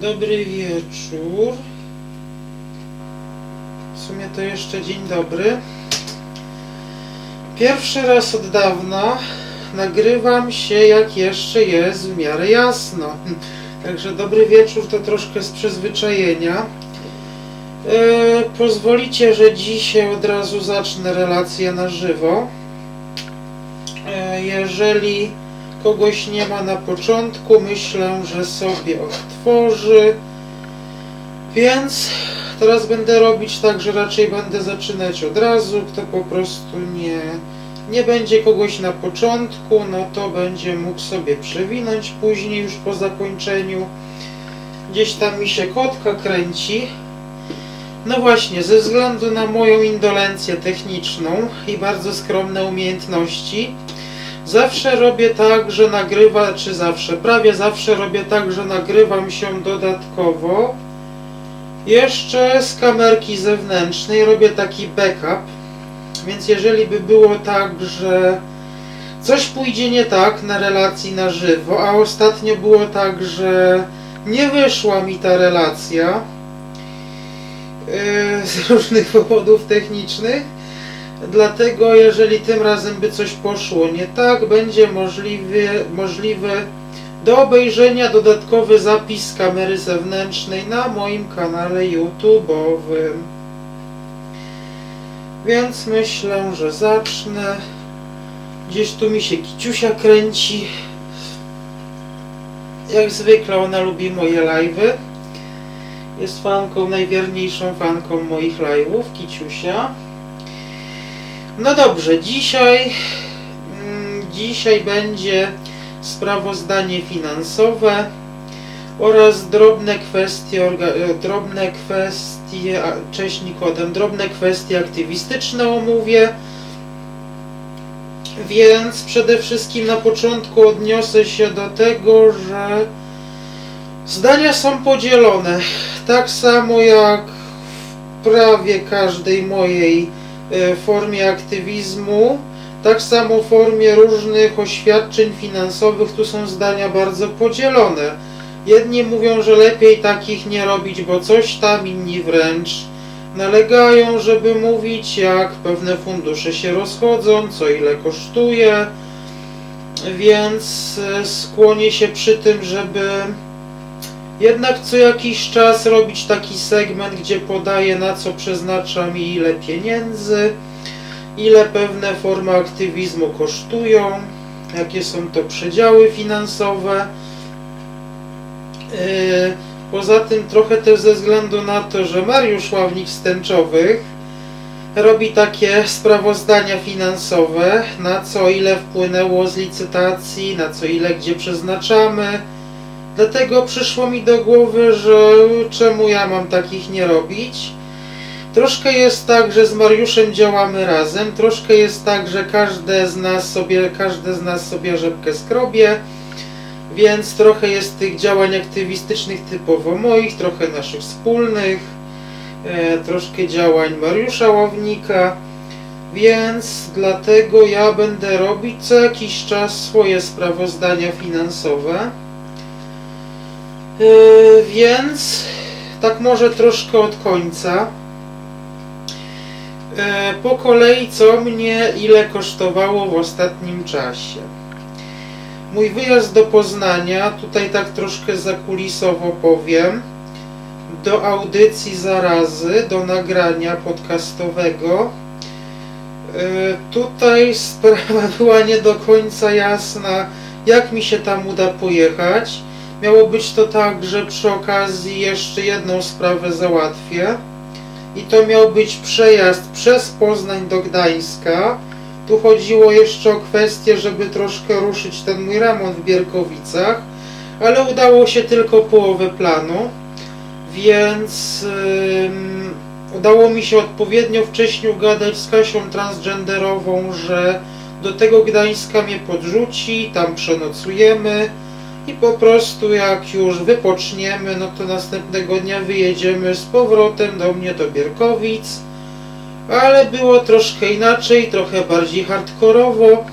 Dobry wieczór. W sumie to jeszcze dzień dobry. Pierwszy raz od dawna nagrywam się jak jeszcze jest w miarę jasno. Także dobry wieczór to troszkę z przyzwyczajenia. E, pozwolicie, że dzisiaj od razu zacznę relację na żywo. E, jeżeli kogoś nie ma na początku, myślę, że sobie odtworzy. Więc teraz będę robić tak, że raczej będę zaczynać od razu. Kto po prostu nie, nie będzie kogoś na początku, no to będzie mógł sobie przewinąć później, już po zakończeniu. Gdzieś tam mi się kotka kręci. No właśnie, ze względu na moją indolencję techniczną i bardzo skromne umiejętności, Zawsze robię tak, że nagrywa, czy zawsze, prawie zawsze robię tak, że nagrywam się dodatkowo. Jeszcze z kamerki zewnętrznej robię taki backup. Więc jeżeli by było tak, że coś pójdzie nie tak na relacji na żywo, a ostatnio było tak, że nie wyszła mi ta relacja yy, z różnych powodów technicznych, Dlatego jeżeli tym razem by coś poszło nie tak, będzie możliwy, możliwy do obejrzenia dodatkowy zapis kamery zewnętrznej na moim kanale YouTube'owym. Więc myślę, że zacznę. Gdzieś tu mi się kiciusia kręci. Jak zwykle ona lubi moje live'y. Jest fanką, najwierniejszą fanką moich live'ów, kiciusia. No dobrze, dzisiaj, mm, dzisiaj będzie sprawozdanie finansowe oraz drobne kwestie, e, drobne kwestie, cześć Nikodem, drobne kwestie aktywistyczne omówię. Więc przede wszystkim na początku odniosę się do tego, że zdania są podzielone. Tak samo jak w prawie każdej mojej e, formie aktywizmu, tak samo w formie różnych oświadczeń finansowych, tu są zdania bardzo podzielone. Jedni mówią, że lepiej takich nie robić, bo coś tam, inni wręcz nalegają, żeby mówić, jak pewne fundusze się rozchodzą, co ile kosztuje, więc e, skłonię się przy tym, żeby jednak co jakiś czas robić taki segment, gdzie podaję na co przeznaczam i ile pieniędzy, ile pewne formy aktywizmu kosztują, jakie są to przedziały finansowe. Yy, Poza tym trochę też ze względu na to, że Mariusz Ławnik z Tęczowych robi takie sprawozdania finansowe, na co ile wpłynęło z licytacji, na co ile gdzie przeznaczamy, Dlatego przyszło mi do głowy, że czemu ja mam takich nie robić. Troszkę jest tak, że z Mariuszem działamy razem, troszkę jest tak, że każde z nas sobie, każde z nas sobie rzepkę skrobie, więc trochę jest tych działań aktywistycznych typowo moich, trochę naszych wspólnych, e, troszkę działań Mariusza Ławnika, więc dlatego ja będę robić co jakiś czas swoje sprawozdania finansowe. Yy, więc tak może troszkę od końca. Yy, po kolei co mnie ile kosztowało w ostatnim czasie. Mój wyjazd do Poznania, tutaj tak troszkę zakulisowo powiem, do audycji zarazy, do nagrania podcastowego. Yy, tutaj sprawa była nie do końca jasna, jak mi się tam uda pojechać. Miało być to tak, że przy okazji jeszcze jedną sprawę załatwię. I to miał być przejazd przez Poznań do Gdańska. Tu chodziło jeszcze o kwestię, żeby troszkę ruszyć ten mój remont w Bierkowicach, ale udało się tylko połowę planu, więc udało mi się odpowiednio wcześniej ugadać z Kasią transgenderową, że do tego Gdańska mnie podrzuci, tam przenocujemy i po prostu jak już wypoczniemy, no to następnego dnia wyjedziemy z powrotem do mnie do Bierkowic. Ale było troszkę inaczej, trochę bardziej hardkorowo.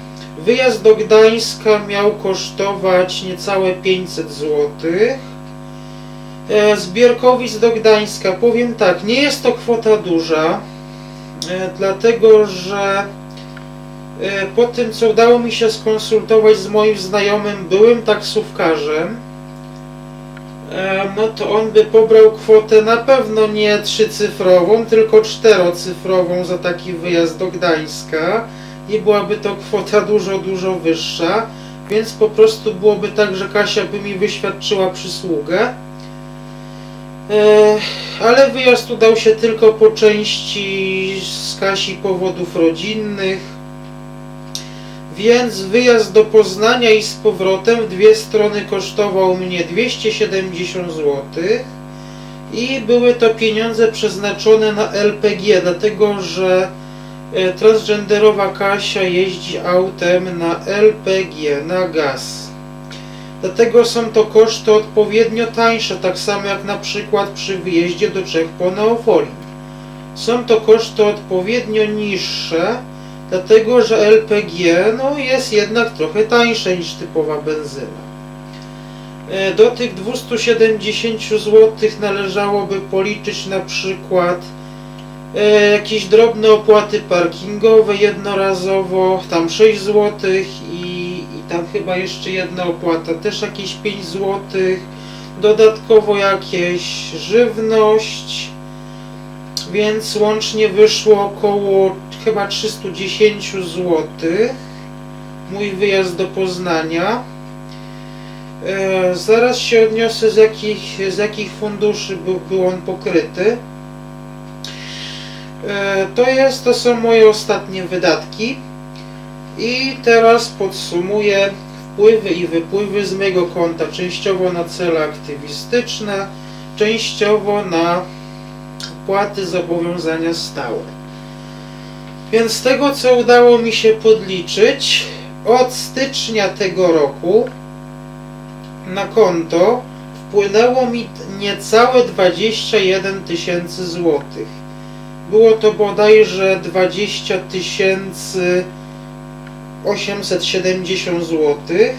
Wyjazd do Gdańska miał kosztować niecałe 500 zł. E, Z Bierkowic do Gdańska powiem tak, nie jest to kwota duża, e, dlatego że po tym co udało mi się skonsultować z moim znajomym, byłym taksówkarzem, e, no to on by pobrał kwotę na pewno nie trzycyfrową, tylko czterocyfrową za taki wyjazd do Gdańska i byłaby to kwota dużo, dużo wyższa, więc po prostu byłoby tak, że Kasia by mi wyświadczyła przysługę. E, ale wyjazd udał się tylko po części z Kasi powodów rodzinnych. Więc wyjazd do Poznania i z powrotem w dwie strony kosztował mnie 270 zł. I były to pieniądze przeznaczone na LPG, dlatego że e, transgenderowa Kasia jeździ autem na LPG, na gaz. Dlatego są to koszty odpowiednio tańsze, tak samo jak na przykład przy wyjeździe do Czech po neofolii. Są to koszty odpowiednio niższe, dlatego że LPG no, jest jednak trochę tańsze niż typowa benzyna. E, Do tych 270 zł należałoby policzyć na przykład e, jakieś drobne opłaty parkingowe jednorazowo, tam 6 zł i, i tam chyba jeszcze jedna opłata, też jakieś 5 zł, dodatkowo jakieś żywność, więc łącznie wyszło około chyba 310 zł mój wyjazd do Poznania. E, zaraz się odniosę z jakich, z jakich funduszy był, był on pokryty. E, to jest, to są moje ostatnie wydatki. I teraz podsumuję wpływy i wypływy z mojego konta, częściowo na cele aktywistyczne, częściowo na opłaty zobowiązania stałe. Więc z tego co udało mi się podliczyć, od stycznia tego roku na konto wpłynęło mi niecałe 21 tysięcy złotych. Było to bodajże 20 tysięcy 870 złotych.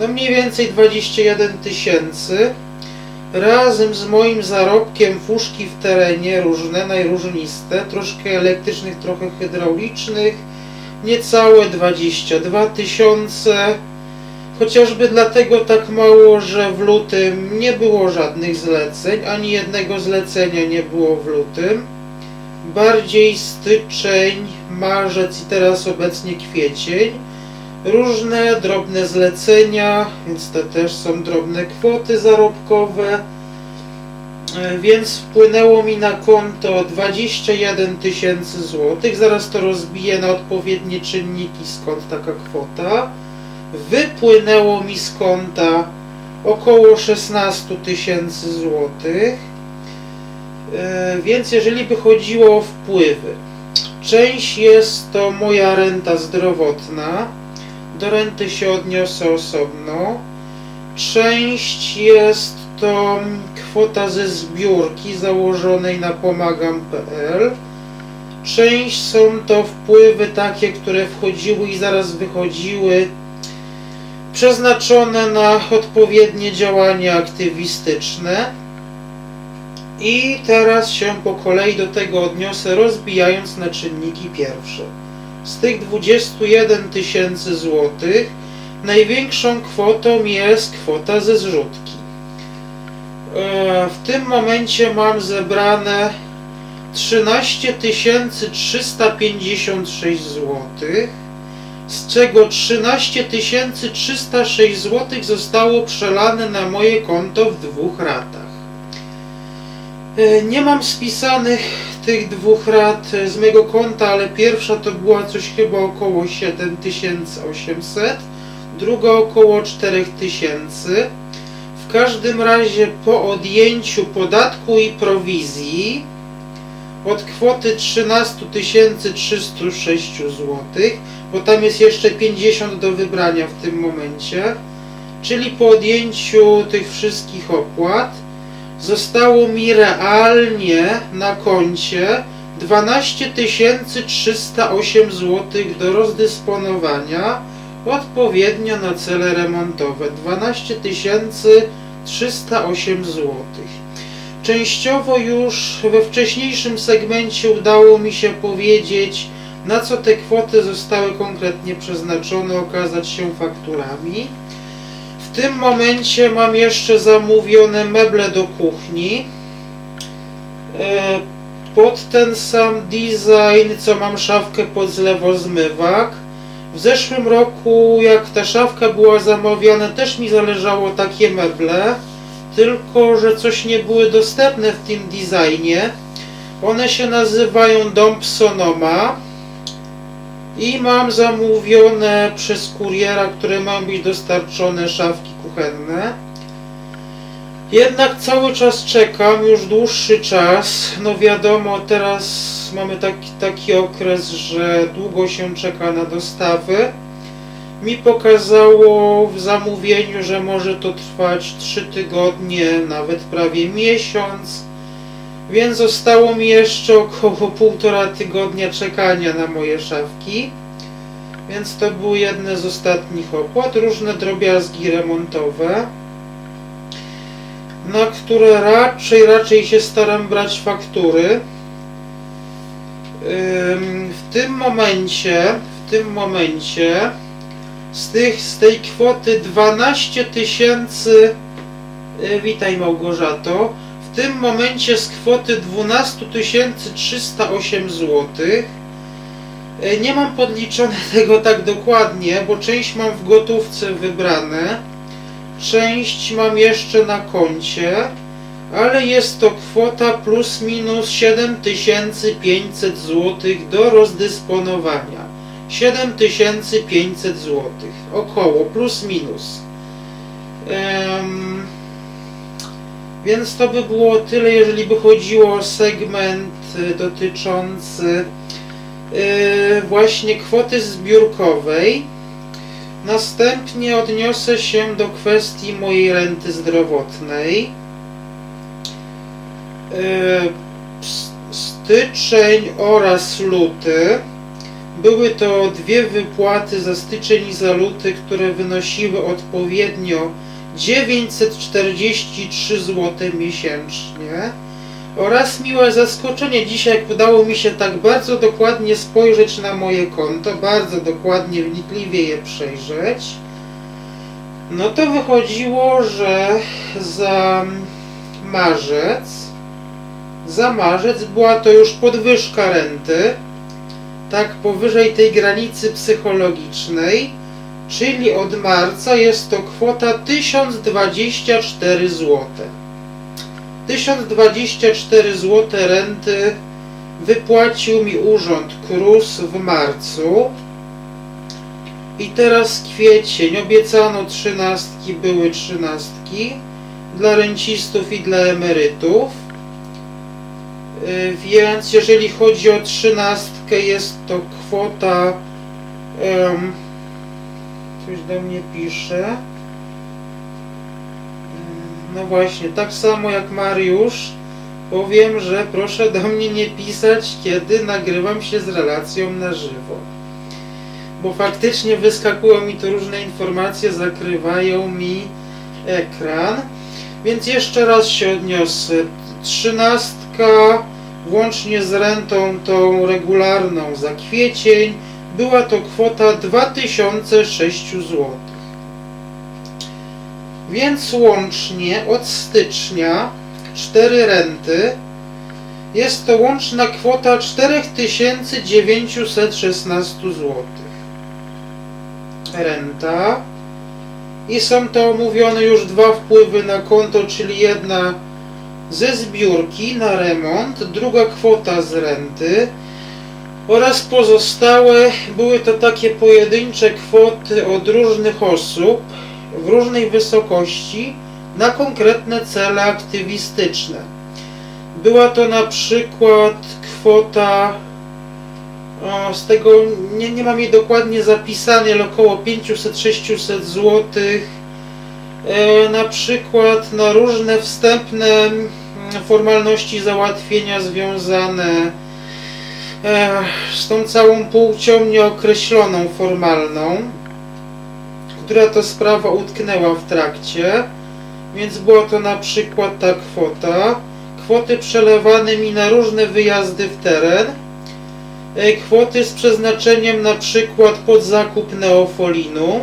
No mniej więcej 21 tysięcy. Razem z moim zarobkiem fuszki w terenie różne, najróżniste, troszkę elektrycznych, trochę hydraulicznych, niecałe 22 tysiące. Chociażby dlatego tak mało, że w lutym nie było żadnych zleceń, ani jednego zlecenia nie było w lutym. Bardziej styczeń, marzec i teraz obecnie kwiecień. Różne drobne zlecenia, więc to też są drobne kwoty zarobkowe. E, Więc wpłynęło mi na konto 21 tysięcy złotych. Zaraz to rozbiję na odpowiednie czynniki, skąd taka kwota. Wypłynęło mi z konta około 16 tysięcy złotych. E, Więc jeżeli by chodziło o wpływy, część jest to moja renta zdrowotna. Do renty się odniosę osobno. Część jest to kwota ze zbiórki założonej na pomagam.pl. Część są to wpływy takie, które wchodziły i zaraz wychodziły, przeznaczone na odpowiednie działania aktywistyczne. I teraz się po kolei do tego odniosę, rozbijając na czynniki pierwsze. Z tych 21 tysięcy złotych największą kwotą jest kwota ze zrzutki. E, W tym momencie mam zebrane 13 356 zł, z czego 13 306 zł zostało przelane na moje konto w dwóch ratach. E, Nie mam spisanych tych dwóch rat z mojego konta, ale pierwsza to była coś chyba około 7800, druga około 4000. W każdym razie po odjęciu podatku i prowizji od kwoty 13 306 zł, bo tam jest jeszcze 50 do wybrania w tym momencie, czyli po odjęciu tych wszystkich opłat, zostało mi realnie na koncie 12 308 zł do rozdysponowania odpowiednio na cele remontowe. 12 308 zł. Częściowo już we wcześniejszym segmencie udało mi się powiedzieć, na co te kwoty zostały konkretnie przeznaczone, okazać się fakturami. W tym momencie mam jeszcze zamówione meble do kuchni. E, Pod ten sam design, co mam szafkę pod zlewozmywak. W zeszłym roku, jak ta szafka była zamawiana, też mi zależało takie meble, tylko że coś nie były dostępne w tym designie. One się nazywają Dom Sonoma i mam zamówione przez kuriera, które mają być dostarczone szafki kuchenne. Jednak cały czas czekam, już dłuższy czas. No wiadomo, teraz mamy taki, taki okres, że długo się czeka na dostawy. Mi pokazało w zamówieniu, że może to trwać 3 tygodnie, nawet prawie miesiąc. Więc zostało mi jeszcze około półtora tygodnia czekania na moje szafki. Więc to były jedne z ostatnich opłat, różne drobiazgi remontowe na które raczej, raczej się staram brać faktury. W tym momencie, w tym momencie z, tych, z tej kwoty 12 tysięcy, y, witaj Małgorzato, w tym momencie z kwoty 12 308 zł. Nie mam podliczone tego tak dokładnie, bo część mam w gotówce wybrane. Część mam jeszcze na koncie, ale jest to kwota plus minus 7500 zł do rozdysponowania. 7500 zł, około, plus minus. Em, więc to by było tyle, jeżeli by chodziło o segment y, dotyczący y, właśnie kwoty zbiórkowej. Następnie odniosę się do kwestii mojej renty zdrowotnej. S- Styczeń oraz luty. Były to dwie wypłaty za styczeń i za luty, które wynosiły odpowiednio 943 zł miesięcznie. Oraz miłe zaskoczenie dzisiaj, jak udało mi się tak bardzo dokładnie spojrzeć na moje konto, bardzo dokładnie, wnikliwie je przejrzeć, no to wychodziło, że za marzec, za marzec była to już podwyżka renty, tak powyżej tej granicy psychologicznej, czyli od marca jest to kwota 1024 zł. 1024 zł renty wypłacił mi urząd KRUS w marcu. I teraz kwiecień. Obiecano trzynastki, były trzynastki dla rencistów i dla emerytów. Y, Więc jeżeli chodzi o trzynastkę, jest to kwota. em, coś do mnie pisze. No właśnie, tak samo jak Mariusz, powiem, że proszę do mnie nie pisać, kiedy nagrywam się z relacją na żywo. Bo faktycznie wyskakują mi tu różne informacje, zakrywają mi ekran. Więc jeszcze raz się odniosę. Trzynastka, włącznie z rentą tą regularną za kwiecień, była to kwota 2006 zł. Więc łącznie od stycznia 4 renty jest to łączna kwota 4916 zł. Renta. I są to omówione już dwa wpływy na konto, czyli jedna ze zbiórki na remont, druga kwota z renty oraz pozostałe były to takie pojedyncze kwoty od różnych osób w różnej wysokości na konkretne cele aktywistyczne. Była to na przykład kwota, z tego nie, nie mam jej dokładnie zapisanej, ale około 500-600 zł. E, na przykład na różne wstępne mm, formalności załatwienia związane z tą całą płcią nieokreśloną formalną która to sprawa utknęła w trakcie. Więc była to na przykład ta kwota. Kwoty przelewane mi na różne wyjazdy w teren. Kwoty z przeznaczeniem na przykład pod zakup neofolinu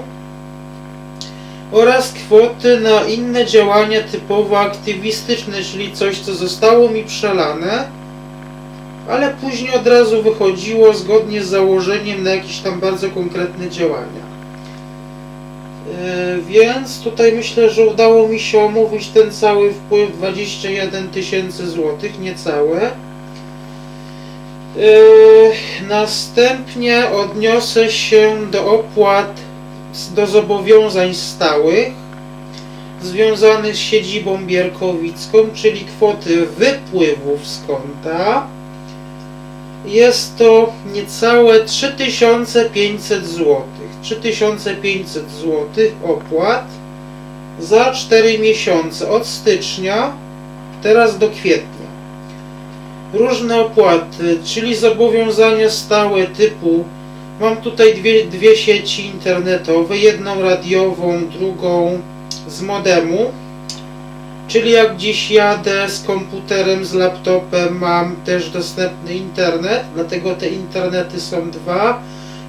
oraz kwoty na inne działania typowo aktywistyczne, czyli coś, co zostało mi przelane, ale później od razu wychodziło zgodnie z założeniem na jakieś tam bardzo konkretne działania. Yy, Więc tutaj myślę, że udało mi się omówić ten cały wpływ 21 tysięcy złotych, niecałe. Yy, Następnie odniosę się do opłat, do zobowiązań stałych związanych z siedzibą bierkowicką, czyli kwoty wypływów z konta. Jest to niecałe 3500 zł. 3500 zł opłat za 4 miesiące od stycznia teraz do kwietnia. Różne opłaty, czyli zobowiązania stałe typu mam tutaj dwie, dwie sieci internetowe, jedną radiową, drugą z modemu. Czyli jak dziś jadę z komputerem, z laptopem, mam też dostępny internet, dlatego te internety są dwa.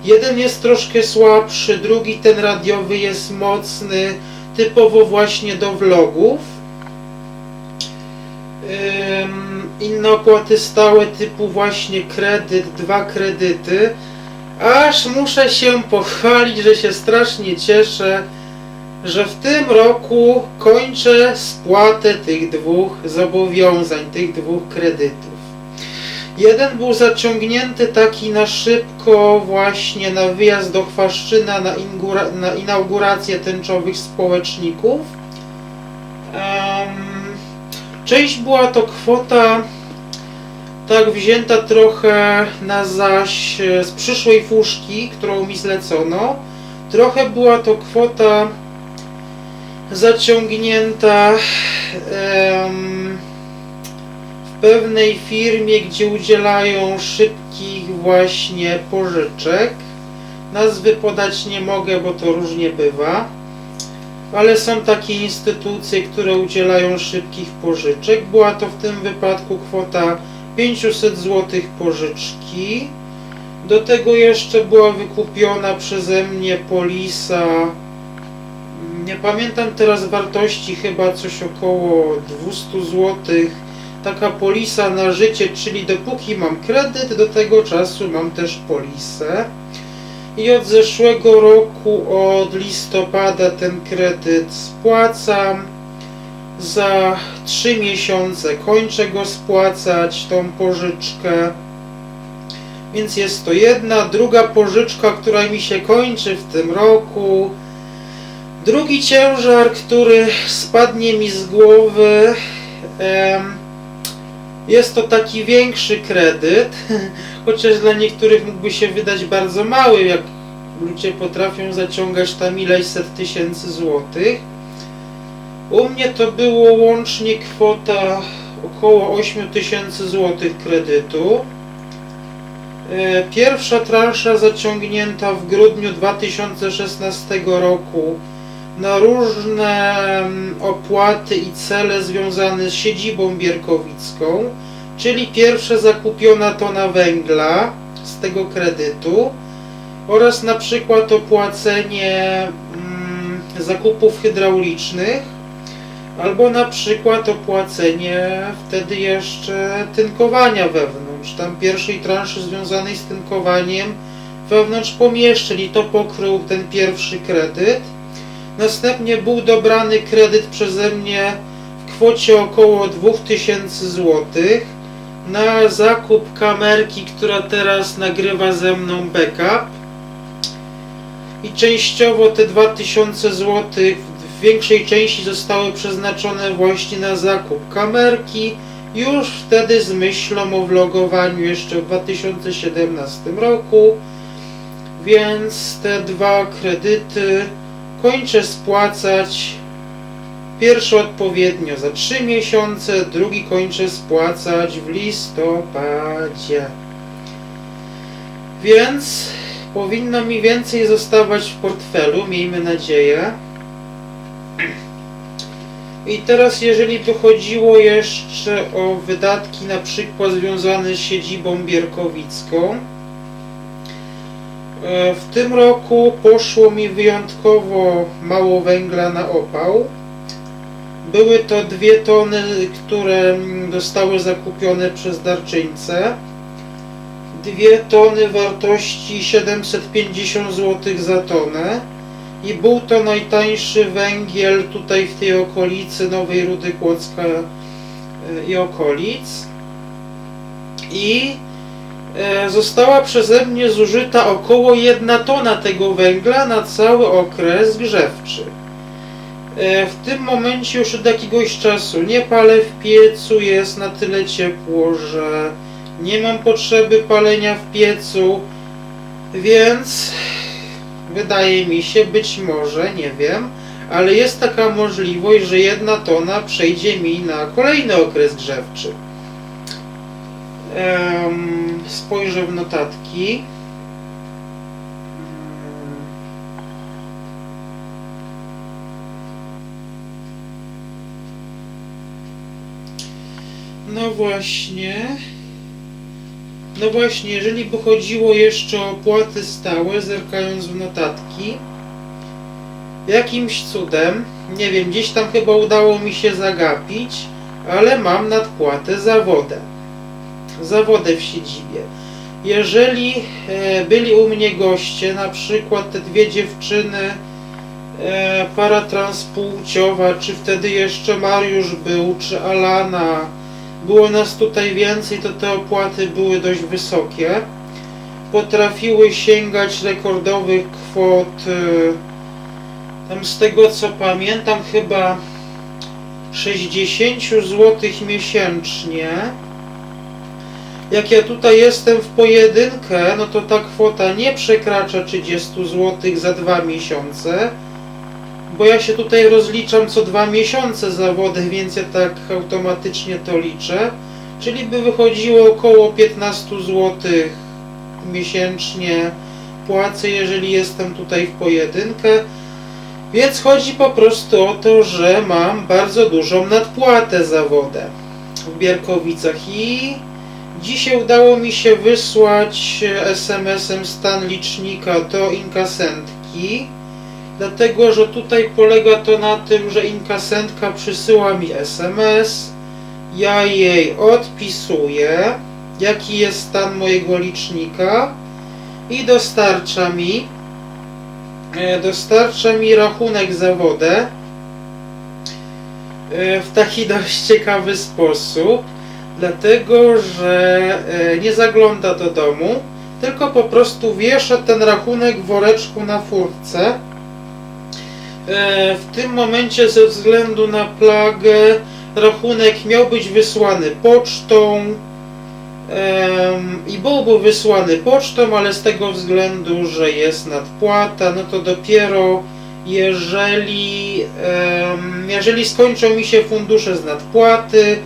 Jeden jest troszkę słabszy, drugi ten radiowy jest mocny, typowo właśnie do vlogów. Inne opłaty stałe typu właśnie kredyt, dwa kredyty. Aż muszę się pochwalić, że się strasznie cieszę, że w tym roku kończę spłatę tych dwóch zobowiązań, tych dwóch kredytów. Jeden był zaciągnięty taki na szybko właśnie na wyjazd do Chwaszczyna na, ingura- na inaugurację tęczowych społeczników. Em, część była to kwota tak wzięta trochę na zaś e, z przyszłej fuszki, którą mi zlecono. Trochę była to kwota zaciągnięta w pewnej firmie, gdzie udzielają szybkich właśnie pożyczek. Nazwy podać nie mogę, bo to różnie bywa. Ale są takie instytucje, które udzielają szybkich pożyczek. Była to w tym wypadku kwota 500 zł pożyczki. Do tego jeszcze była wykupiona przeze mnie polisa nie pamiętam teraz wartości, chyba coś około 200 zł. Taka polisa na życie, czyli dopóki mam kredyt, do tego czasu mam też polisę. I od zeszłego roku, od listopada ten kredyt spłacam. Za 3 miesiące kończę go spłacać, tą pożyczkę. Więc jest to jedna, druga pożyczka, która mi się kończy w tym roku. Drugi ciężar, który spadnie mi z głowy, jest to taki większy kredyt, chociaż dla niektórych mógłby się wydać bardzo mały, jak ludzie potrafią zaciągać tam ileśset tysięcy złotych. U mnie to było łącznie kwota około 8 tysięcy złotych kredytu. E, Pierwsza transza zaciągnięta w grudniu 2016 roku na różne mm, opłaty i cele związane z siedzibą bierkowicką, czyli pierwsze zakupiona tona węgla z tego kredytu oraz na przykład opłacenie mm, zakupów hydraulicznych albo na przykład opłacenie wtedy jeszcze tynkowania wewnątrz, tam pierwszej transzy związanej z tynkowaniem wewnątrz pomieszczeń i to pokrył ten pierwszy kredyt. Następnie był dobrany kredyt przeze mnie w kwocie około 2000 zł na zakup kamerki, która teraz nagrywa ze mną backup. I częściowo te 2000 zł w większej części zostały przeznaczone właśnie na zakup kamerki. Już wtedy z myślą o vlogowaniu jeszcze w 2017 roku. Więc te dwa kredyty kończę spłacać pierwszy odpowiednio za 3 miesiące, drugi kończę spłacać w listopadzie. Więc powinno mi więcej zostawać w portfelu, miejmy nadzieję. I teraz jeżeli by chodziło jeszcze o wydatki na przykład związane z siedzibą bierkowicką, w tym roku poszło mi wyjątkowo mało węgla na opał. Były to dwie tony, które zostały zakupione przez darczyńcę. Dwie tony wartości 750 zł za tonę. I był to najtańszy węgiel tutaj w tej okolicy Nowej Rudy Kłodzka e, i okolic. I e, została przeze mnie zużyta około 1 tona tego węgla na cały okres grzewczy. E, W tym momencie już od jakiegoś czasu nie palę w piecu, jest na tyle ciepło, że nie mam potrzeby palenia w piecu, więc wydaje mi się, być może, nie wiem, ale jest taka możliwość, że jedna tona przejdzie mi na kolejny okres grzewczy. Spojrzę w notatki. No właśnie. No właśnie, jeżeli by chodziło jeszcze o opłaty stałe, zerkając w notatki, jakimś cudem, nie wiem, gdzieś tam chyba udało mi się zagapić, ale mam nadpłatę za wodę. Za wodę w siedzibie. Jeżeli e, byli u mnie goście, na przykład te dwie dziewczyny, e, para transpłciowa, czy wtedy jeszcze Mariusz był, czy Alana, było nas tutaj więcej, to te opłaty były dość wysokie. Potrafiły sięgać rekordowych kwot. y, Tam z tego co pamiętam, chyba 60 zł miesięcznie. Jak ja tutaj jestem w pojedynkę, no to ta kwota nie przekracza 30 zł za dwa miesiące bo ja się tutaj rozliczam co dwa miesiące za wodę, więc ja tak automatycznie to liczę. Czyli by wychodziło około 15 zł miesięcznie płacę, jeżeli jestem tutaj w pojedynkę. Więc chodzi po prostu o to, że mam bardzo dużą nadpłatę za wodę w Bierkowicach i dzisiaj udało mi się wysłać SMS-em stan licznika do inkasentki. Dlatego, że tutaj polega to na tym, że inkasentka przysyła mi SMS, ja jej odpisuję, jaki jest stan mojego licznika i dostarcza mi e, dostarcza mi rachunek za wodę e, w taki dość ciekawy sposób, dlatego, że e, nie zagląda do domu, tylko po prostu wiesza ten rachunek w woreczku na furtce. E, w tym momencie ze względu na plagę rachunek miał być wysłany pocztą. I byłby wysłany pocztą, ale z tego względu, że jest nadpłata, no to dopiero jeżeli, jeżeli skończą mi się fundusze z nadpłaty,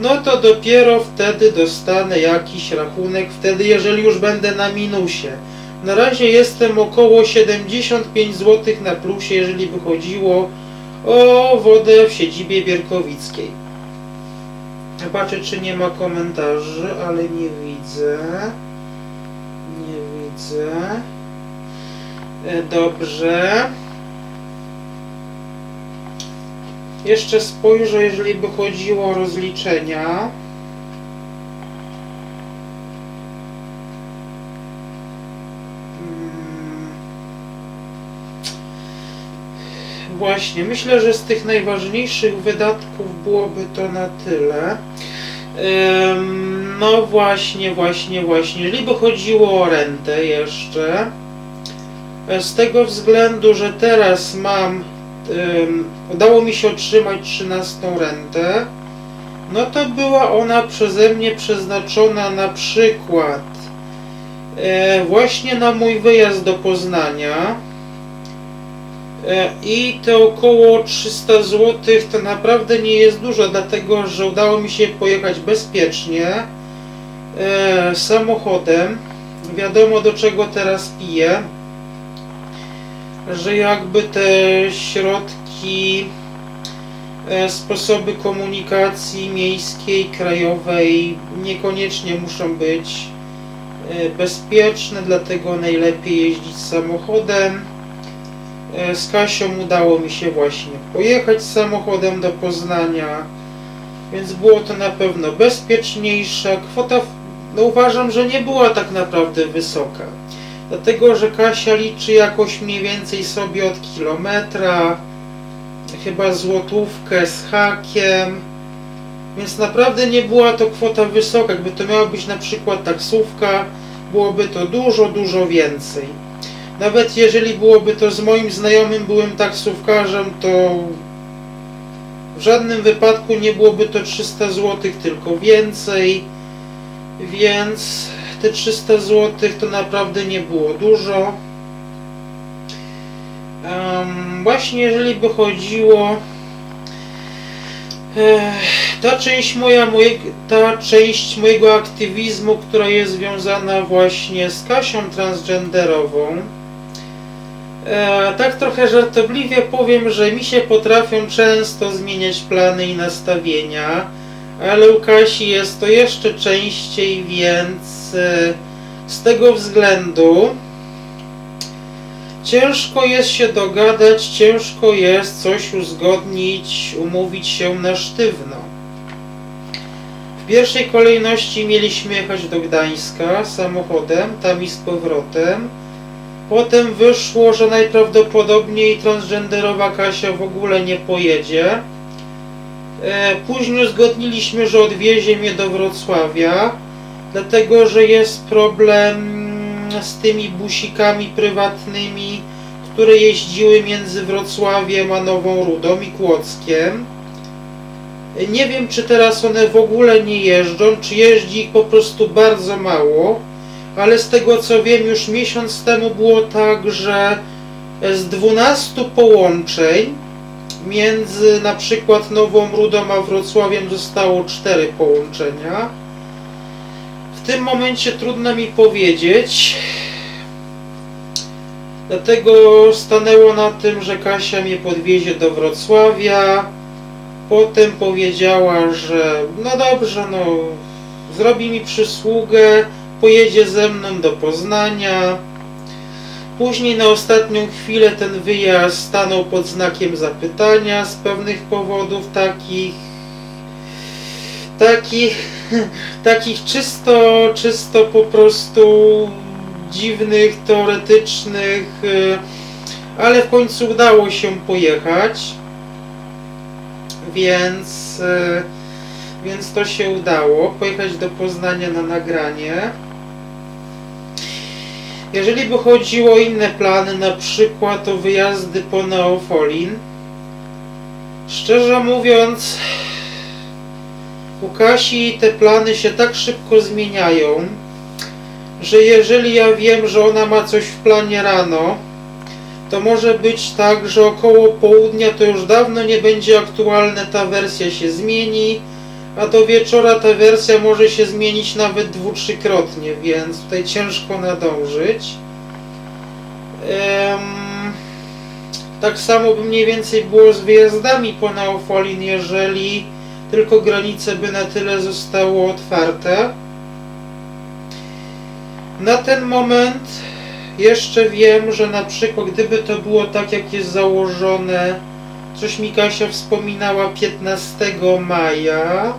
no to dopiero wtedy dostanę jakiś rachunek, wtedy jeżeli już będę na minusie. Na razie jestem około 75 zł na plusie, jeżeli by chodziło o wodę w siedzibie Bierkowickiej. Patrzę, czy nie ma komentarzy, ale nie widzę. Nie widzę. E, Dobrze. Jeszcze spojrzę, jeżeli by chodziło o rozliczenia. Mm. Właśnie, myślę, że z tych najważniejszych wydatków byłoby to na tyle. No właśnie, właśnie, właśnie. Jeżeli by chodziło o rentę jeszcze, z tego względu, że teraz mam, udało mi się otrzymać 13 rentę, no to była ona przeze mnie przeznaczona na przykład e, właśnie na mój wyjazd do Poznania. E, I te około 300 zł to naprawdę nie jest dużo, dlatego że udało mi się pojechać bezpiecznie e, samochodem. Wiadomo do czego teraz piję, że jakby te środki E, Sposoby komunikacji miejskiej, krajowej niekoniecznie muszą być e, bezpieczne, dlatego najlepiej jeździć samochodem. E, Z Kasią udało mi się właśnie pojechać samochodem do Poznania, więc było to na pewno bezpieczniejsze. Kwota, no uważam, że nie była tak naprawdę wysoka, dlatego że Kasia liczy jakoś mniej więcej sobie od kilometra, chyba złotówkę z hakiem, więc naprawdę nie była to kwota wysoka. Jakby to miała być na przykład taksówka, byłoby to dużo, dużo więcej. Nawet jeżeli byłoby to z moim znajomym, byłym taksówkarzem, to w żadnym wypadku nie byłoby to 300 zł, tylko więcej. Więc te 300 zł to naprawdę nie było dużo. Em, właśnie jeżeli by chodziło e, ta część moja, ta część mojego aktywizmu, która jest związana właśnie z Kasią transgenderową, e, tak trochę żartobliwie powiem, że mi się potrafią często zmieniać plany i nastawienia, ale u Kasi jest to jeszcze częściej, więc e, z tego względu Ciężko jest się dogadać, ciężko jest coś uzgodnić, umówić się na sztywno. W pierwszej kolejności mieliśmy jechać do Gdańska samochodem, tam i z powrotem. Potem wyszło, że najprawdopodobniej transgenderowa Kasia w ogóle nie pojedzie. E, Później uzgodniliśmy, że odwiezie mnie do Wrocławia, dlatego że jest problem z tymi busikami prywatnymi, które jeździły między Wrocławiem a Nową Rudą i Kłodzkiem. Nie wiem, czy teraz one w ogóle nie jeżdżą, czy jeździ ich po prostu bardzo mało, ale z tego co wiem, już miesiąc temu było tak, że z 12 połączeń między na przykład Nową Rudą a Wrocławiem zostało 4 połączenia. W tym momencie trudno mi powiedzieć. Dlatego stanęło na tym, że Kasia mnie podwiezie do Wrocławia. Potem powiedziała, że no dobrze, no zrobi mi przysługę, pojedzie ze mną do Poznania. Później na ostatnią chwilę ten wyjazd stanął pod znakiem zapytania z pewnych powodów takich takich takich czysto, czysto po prostu dziwnych, teoretycznych, y, ale w końcu udało się pojechać, więc, y, więc to się udało, pojechać do Poznania na nagranie. Jeżeli by chodziło o inne plany, na przykład o wyjazdy po Neofolin, szczerze mówiąc, u Kasi te plany się tak szybko zmieniają, że jeżeli ja wiem, że ona ma coś w planie rano, to może być tak, że około południa to już dawno nie będzie aktualne, ta wersja się zmieni, a do wieczora ta wersja może się zmienić nawet dwu, trzykrotnie, więc tutaj ciężko nadążyć. Em, tak samo by mniej więcej było z wyjazdami po Neofolin, jeżeli tylko granice by na tyle zostało otwarte. Na ten moment jeszcze wiem, że na przykład gdyby to było tak jak jest założone, coś mi Kasia wspominała 15 maja,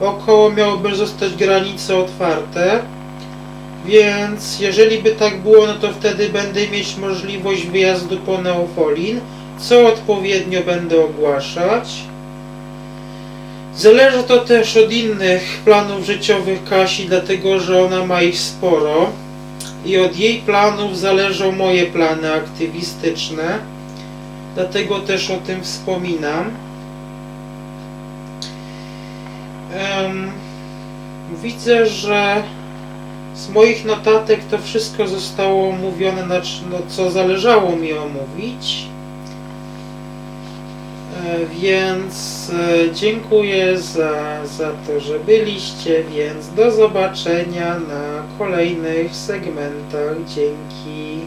około miałoby zostać granice otwarte. Więc jeżeli by tak było, no to wtedy będę mieć możliwość wyjazdu po Neofolin, co odpowiednio będę ogłaszać. Zależy to też od innych planów życiowych Kasi, dlatego że ona ma ich sporo i od jej planów zależą moje plany aktywistyczne. Dlatego też o tym wspominam. Widzę, że z moich notatek to wszystko zostało omówione, znaczy, no, co zależało mi omówić. E, Więc e, dziękuję za, za to, że byliście, więc do zobaczenia na kolejnych segmentach. Dzięki.